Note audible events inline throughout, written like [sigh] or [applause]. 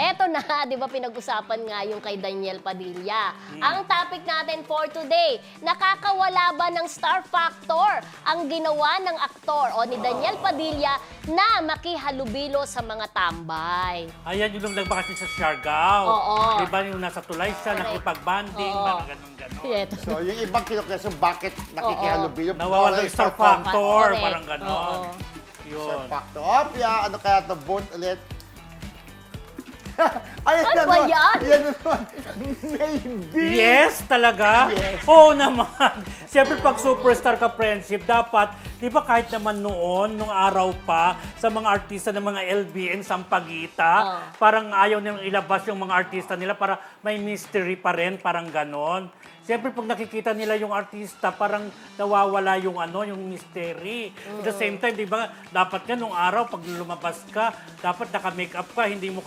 Eto na, [laughs] di ba pinag-usapan nga yung kay Daniel Padilla. Ang topic natin for today, nakakawala ba ng star factor ang ginawa ng aktor o ni Daniel Padilla na makihalubilo sa mga tambay? Ayan yung nagbakasyon sa Siargao. Oo. Di ba yung nasa tulay siya, Correct. nakipag-banding, Oo. parang ganun-ganun. Eto. So, yung ibang kinukwestiyon, bakit nakikihalubilo? Nawawala yung star factor, Correct. parang Oo. ganon. Star Yun. factor. Oh, yeah, ano kaya ito? Vote ulit. Ay, Ano ba yan? Yan naman. Maybe. Yes, talaga? Yes. Oo naman. Siyempre, pag superstar ka friendship, dapat, di ba kahit naman noon, nung araw pa, sa mga artista ng mga LBN, Sampagita, Oo. parang ayaw nilang ilabas yung mga artista nila para may mystery pa rin, parang ganon. Siyempre, pag nakikita nila yung artista, parang nawawala yung ano, yung mystery. At the same time, di ba, dapat nga nung araw, pag lumabas ka, dapat naka-makeup ka, hindi mo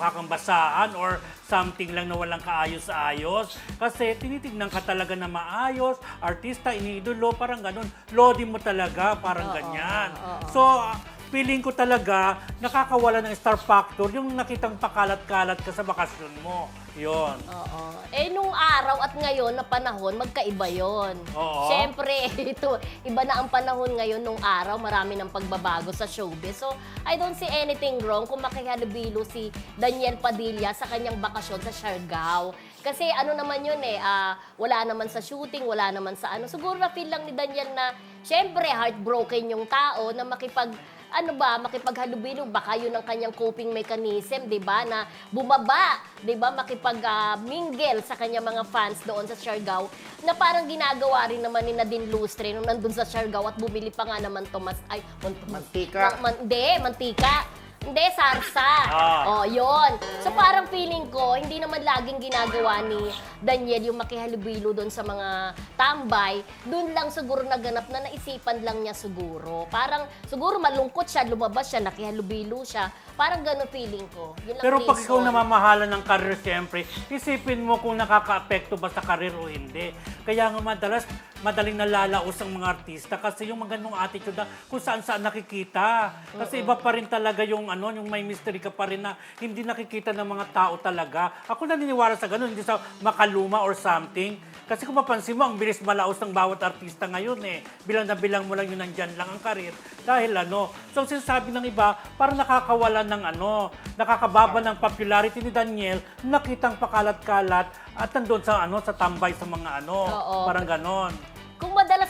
kakambasaan or something lang na walang kaayos-ayos. Kasi tinitignan ka talaga na maayos, artista, iniidolo, parang ganun. Lodi mo talaga, parang ganyan. So, ah, feeling ko talaga, nakakawala ng star factor yung nakitang pakalat-kalat ka sa bakasyon mo. Yon. Oo. Eh, nung araw at ngayon na panahon, magkaiba yon. Oo. Siyempre, [laughs] ito, iba na ang panahon ngayon nung araw, marami ng pagbabago sa showbiz. So, I don't see anything wrong kung makihalubilo si Daniel Padilla sa kanyang bakasyon sa Siargao. Kasi ano naman yun eh, ah, wala naman sa shooting, wala naman sa ano. Siguro na-feel lang ni Daniel na, siyempre, heartbroken yung tao na makipag ano ba, makipaghalubilo, baka yun ang kanyang coping mechanism, di ba, na bumaba, di ba, makipag-mingle sa kanyang mga fans doon sa Siargao, na parang ginagawa rin naman ni Nadine Lustre nung nandun sa Siargao at bumili pa nga naman Tomas, ay, mon- Mantika. Man, hindi, mantika. Hindi, sarsa. Ah. Oh, yon. So parang feeling ko, hindi naman laging ginagawa ni Daniel yung makihalubilo doon sa mga tambay. Doon lang siguro naganap na naisipan lang niya siguro. Parang siguro malungkot siya, lumabas siya, nakihalubilo siya. Parang ganun feeling ko. Yun lang Pero pag ikaw reason. namamahala ng karir, siyempre, isipin mo kung nakaka-apekto ba sa karir o hindi. Kaya nga madalas, madaling nalalaos ang mga artista kasi yung mga ganung attitude na kung saan-saan nakikita. Kasi iba pa rin talaga yung ano, yung may mystery ka pa rin na hindi nakikita ng mga tao talaga. Ako naniniwala sa ganun, hindi sa makaluma or something. Kasi kung mapansin mo, ang bilis malaos ng bawat artista ngayon eh. Bilang na bilang mo lang yun nandyan lang ang karir. Dahil ano, so sinasabi ng iba, parang nakakawala ng ano, nakakababa ng popularity ni Daniel, nakitang pakalat-kalat at nandun sa ano, sa tambay sa mga ano, Oo. parang ganon.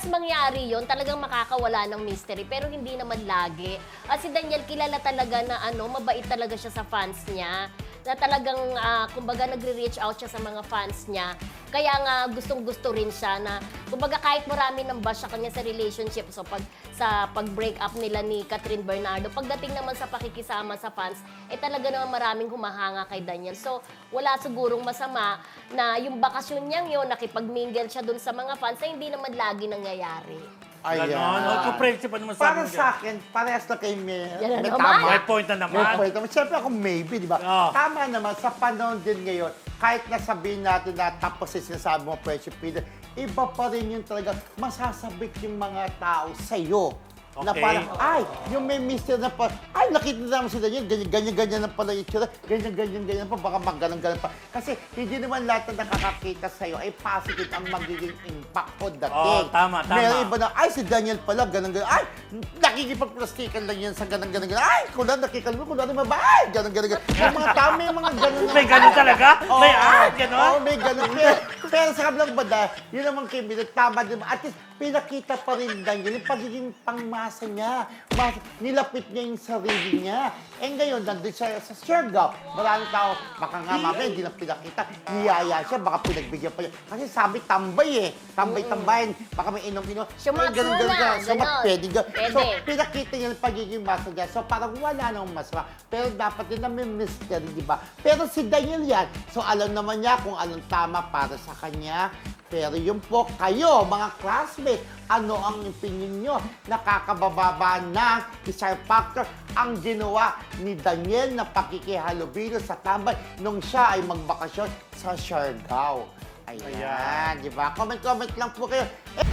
Madalas mangyari yon talagang makakawala ng mystery. Pero hindi naman lagi. At si Daniel kilala talaga na ano, mabait talaga siya sa fans niya. Na talagang, ah, kumbaga, nagre-reach out siya sa mga fans niya. Kaya nga, gustong-gusto rin siya na, kumbaga, kahit marami ng bash kanya sa relationship, so pag, sa pag-break up nila ni Catherine Bernardo, pagdating naman sa pakikisama sa fans, eh talaga naman maraming humahanga kay Daniel. So, wala sigurong masama na yung bakasyon niyang yun, nakipag-mingle siya dun sa mga fans, na hindi naman lagi nangyayari. Ayan. Ganon. O, kung friendship, ano masabi Para sa akin, parehas na kay May, Yan na may naman. tama. May point na naman. May point naman. Siyempre ako maybe, di ba? Oo. Tama naman, sa panahon din ngayon, kahit na sabihin natin na tapos yung sinasabi mo, friendship period, iba pa rin yung talaga masasabik yung mga tao sa'yo. Na Okay. parang, ay, yung may mister na pa, ay, nakita naman si Daniel, ganyan, ganyan, ganyan na pala yung tsura, ganyan, ganyan, ganyan pa, baka magalang galang pa. Kasi hindi naman lahat na nakakakita sa'yo ay positive ang magiging impact o dating. Oo, tama, tama. Meron iba na, ay, si Daniel pala, ganun, ganun. Ay, nakikipagplastikan lang yan sa ganun, ganun, ganun. Ay, kung lang nakikalmo, kung lang mabay, ganun, ganun, ganun. Yung mga tao, may mga ganun. na- May ganun talaga? Oo, May art, ganun? Oo, may ganun. [laughs] Pero, sa kabilang banda, yun naman kaibigan, tama din. At least, pinakita pa rin Daniel yung pagiging pangmasa niya. Mas, nilapit niya yung sarili niya. Eh ngayon, nandun siya sa Siargao. Maraming tao, baka nga mamaya hindi na pinakita. Niyaya siya, baka pinagbigyan pa niya. Kasi sabi, tambay eh. Tambay-tambayan. Baka may inom-inom. Sumat Eh, ganun, ganun, muna, ganun. Sumat, pwede, ganun. So, Pwede. pinakita niya yung pagiging masa niya. So, parang wala nang masama. Pero dapat din na may mystery, di ba? Pero si Daniel yan. So, alam naman niya kung anong tama para sa kanya. Pero yun po, kayo, mga classmates, ano ang opinion nyo? Nakakabababa ng desire factor ang ginawa ni Daniel na pakikihalubilo sa tambay nung siya ay magbakasyon sa Siargao. Ayan, Ayan. di ba? Comment-comment lang po kayo. Eh,